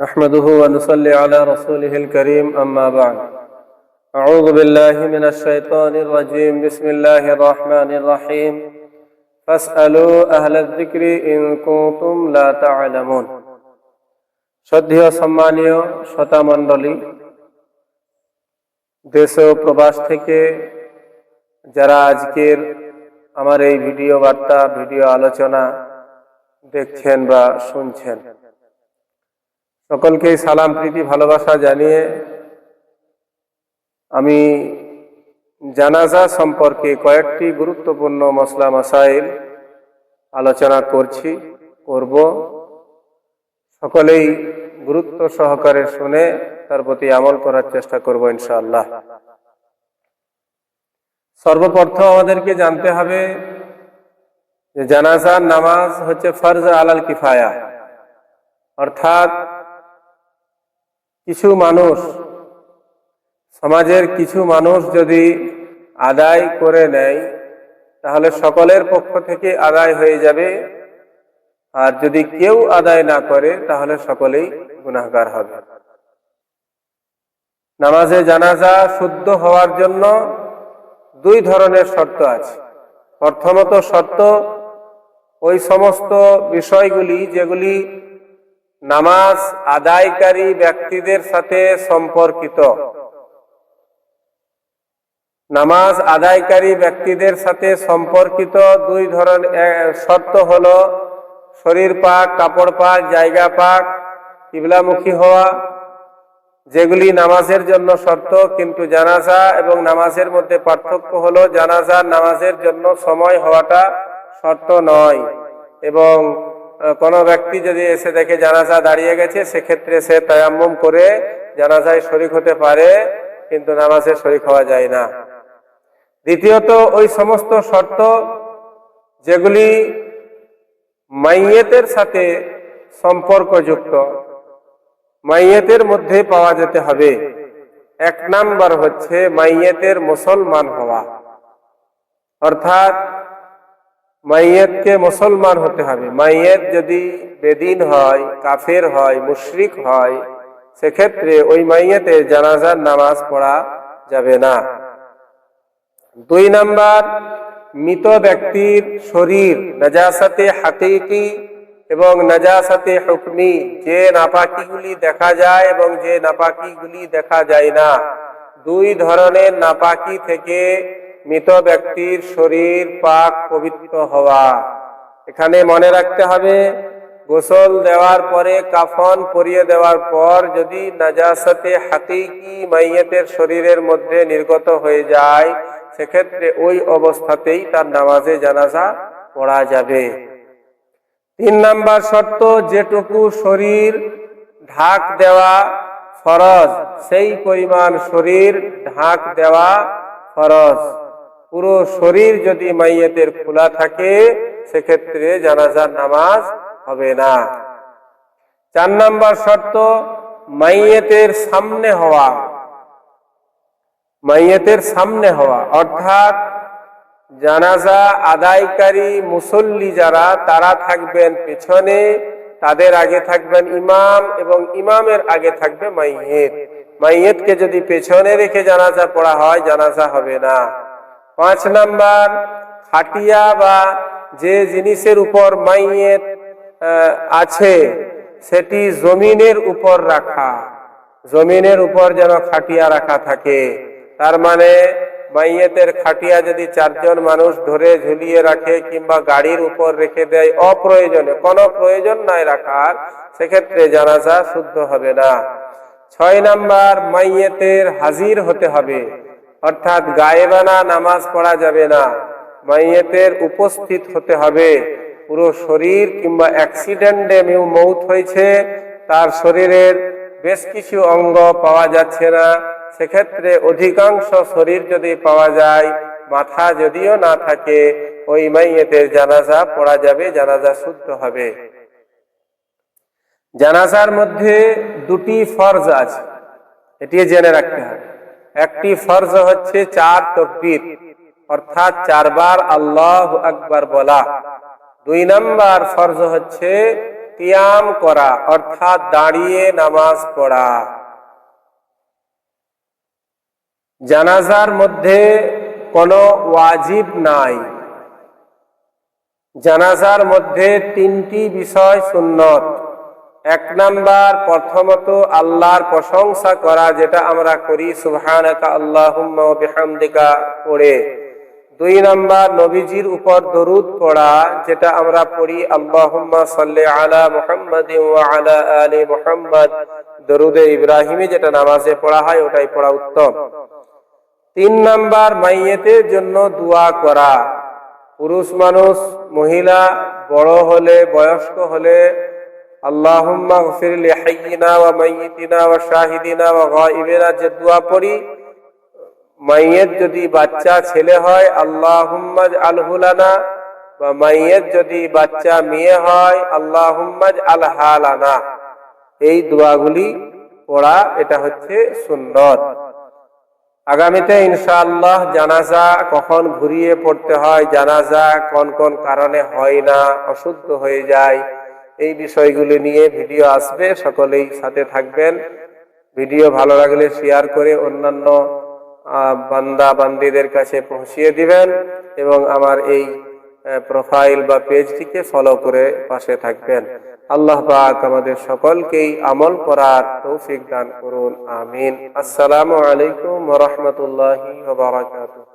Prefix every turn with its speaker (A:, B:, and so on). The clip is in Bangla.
A: نحمده ونصلي على رسوله الكريم أما بعد أعوذ بالله من الشيطان الرجيم بسم الله الرحمن الرحيم فاسألوا أهل الذكر إن كنتم لا تعلمون শ্রদ্ধেয় সম্মানীয় শ্রোতা মণ্ডলী দেশ ও প্রবাস থেকে যারা আজকের আমার এই ভিডিও বার্তা ভিডিও আলোচনা দেখছেন বা শুনছেন সকলকেই সালাম, প্রীতি, ভালোবাসা জানিয়ে আমি জানাজা সম্পর্কে কয়েকটি গুরুত্বপূর্ণ মশলা মাসাইল আলোচনা করছি, করব। সকলেই গুরুত্ব সহকারে শুনে তার প্রতি আমল করার চেষ্টা করব ইনশাআল্লাহ। সর্বপ্রথম আমাদেরকে জানতে হবে যে জানাজার নামাজ হচ্ছে ফরজ আলাল কিফায়া, অর্থাৎ কিছু মানুষ, সমাজের কিছু মানুষ যদি আদায় করে নেয়, তাহলে সকলের পক্ষ থেকে আদায় হয়ে যাবে। আর যদি কেউ আদায় না করে, তাহলে সকলেই গুনাহগার হবে। নামাজে জানাজা শুদ্ধ হওয়ার জন্য দুই ধরনের শর্ত আছে। প্রথমত শর্ত, ওই সমস্ত বিষয়গুলি যেগুলি নামাজ আদায়কারী ব্যক্তিদের সাথে সম্পর্কিত। নামাজ আদায়কারী ব্যক্তিদের সাথে সম্পর্কিত দুই ধরনের শর্ত হল শরীর পাক, কাপড় পাক, জায়গা পাক, কিবলামুখী হওয়া। যেগুলি নামাজের জন্য শর্ত, কিন্তু জানাজা এবং নামাজের মধ্যে পার্থক্য হলো জানাজার নামাজের জন্য সময় হওয়াটা শর্ত নয় এবং কোন ব্যক্তি যদি এসে দেখে জানাজা দাঁড়িয়ে গেছে, সেক্ষেত্রে সে তায়াম্মুম করে জানাজায় শরিক হতে পারে, কিন্তু নামাজে শরিক হওয়া যায় না। দ্বিতীয়ত, ওই সমস্ত শর্ত যেগুলি মাইয়েতের সাথে সম্পর্কযুক্ত, মাইয়েতের মধ্যে পাওয়া যেতে হবে। এক নাম্বার হচ্ছে মাইয়েতের মুসলমান হওয়া। অর্থাৎ মাইয়েতকে মুসলমান হতে হবে। মাইয়েত যদি বেদিন হয়, কাফের হয়, মুশরিক হয়, সেক্ষেত্রে ওই মাইয়েতে জানাজার নামাজ পড়া যাবে না। দুই নাম্বার, মৃত ব্যক্তির শরীর নাজাসাতে হাকিকি এবং নাজাসাতে হুকমি, যে নাপাকিগুলি দেখা যায় এবং যে নাপাকিগুলি দেখা যায় না। দুই ধরনের নাপাকি থেকে মৃত ব্যক্তির শরীর পাক পবিত্র হওয়া। এখানে মনে রাখতে হবে, গোসল দেওয়ার পরে কাফন পরিয়ে দেওয়ার পর যদি নাজাসাতে হাকিকি মাইয়েতের শরীরের মধ্যে নির্গত হয়ে যায়, সেক্ষেত্রে ওই অবস্থাতেই তার নামাজে জানাজা পড়া যাবে। তিন নাম্বার শর্ত, যেটুকু শরীর ঢাক দেওয়া ফরজ, সেই পরিমাণ শরীর ঢাক দেওয়া ফরজ। পুরো শরীর যদি মাইয়েতের খোলা থাকে, সেক্ষেত্রে জানাজার নামাজ হবে না। চার নাম্বার শর্ত, মাইয়েতের সামনে হওয়া। মাইয়েতের সামনে হওয়া, অর্থাৎ জানাজা আদায়কারী মুসল্লি যারা, তারা থাকবেন পেছনে, তাদের আগে থাকবেন ইমাম এবং ইমামের আগে থাকবে মাইয়েত। মাইয়েতকে যদি পেছনে রেখে জানাজা পড়া হয়, জানাজা হবে না। পাঁচ নাম্বার, খাটিয়া বা যে জিনিসের উপর মাইয়েত আছে, সেটি জমিনের উপর রাখা। জমিনের উপর যেন খাটিয়া রাখা থাকে। তার মানে মাইয়েতের খাটিয়া যদি চারজন মানুষ ধরে ঝুলিয়ে রাখে কিংবা গাড়ির উপর রেখে দেয় অপ্রয়োজনে কোনো প্রয়োজন নাই রাখার, সেক্ষেত্রে জানাজা শুদ্ধ হবে না। ছয় নাম্বার, মাইয়েতের হাজির হতে হবে। অর্থাৎ গায়েবানা নামাজ পড়া যাবে না। মাইয়েতের উপস্থিত হতে হবে। পুরো শরীর কিংবা অ্যাক্সিডেন্টে মেউ মৌত হয়েছে। তার শরীরের বেশ কিছু অঙ্গ পাওয়া যাচ্ছে না। সেক্ষেত্রে অধিকাংশ শরীর যদি পাওয়া যায়, মাথা যদিও না থাকে, ওই মাইয়েতের জানাজা পড়া যাবে, জানাজা শুদ্ধ হবে। জানাজার মধ্যে দুটি ফরজ আছে। এটি জেনে রাখতে হবে। একটি ফর্জ হচ্ছে চার তকবীর, অর্থাৎ চারবার আল্লাহ আকবার বলা। দুই নাম্বার ফর্জ হচ্ছে কিয়াম করা, অর্থাৎ দাঁড়িয়ে নামাজ পড়া। জানাজার মধ্যে কোনো ওয়াজিব নাই। জানাজার মধ্যে তিনটি বিষয় সুন্নত। এক নাম্বার, প্রথমত আল্লাহর প্রশংসা করা যেটা আমরা করি, সুবহানাকা পড়ে। দুই নাম্বার, নবীজির উপর দরুদ পড়া যেটা আমরা পড়ি সাল্লি আলা মুহাম্মাদিন ওয়া আলা মুহাম্মাদ। দরুদে ইব্রাহিমে যেটা নামাজে পড়া হয়, ওটাই পড়া উত্তম। তিন নাম্বার, মাইয়েতের জন্য দোয়া করা। পুরুষ মানুষ, মহিলা, বড় হলে, বয়স্ক হলে ওয়া মাইয়িতিনা ওয়া শাহিদিনা ওয়া গায়িবিনা, যে দোয়া পড়ি যদি বাচ্চা ছেলে হয় যদি বাচ্চা মেয়ে হয় এই দোয়াগুলি পড়া, এটা হচ্ছে সুন্নত। আগামীতে ইনশাআল্লাহ জানাজা কখন ঘুরিয়ে পড়তে হয়, জানাজা কোন কোন কারণে হয় না, অশুদ্ধ হয়ে যায় এই বিষয়গুলি নিয়ে ভিডিও আসবে, সকলেই সাথে থাকবেন। ভিডিও ভালো লাগলে শেয়ার করে অন্যান্য বান্দা বান্দিদের কাছে পৌঁছিয়ে দিবেন এবং আমার এই প্রোফাইল বা পেজটিকে ফলো করে পাশে থাকবেন। আল্লাহ পাক আমাদের সকলকেই আমল করার তৌফিক দান করুন, আমিন। আসসালামু আলাইকুম রাহমাতুল্লাহি বারাকাতুহু।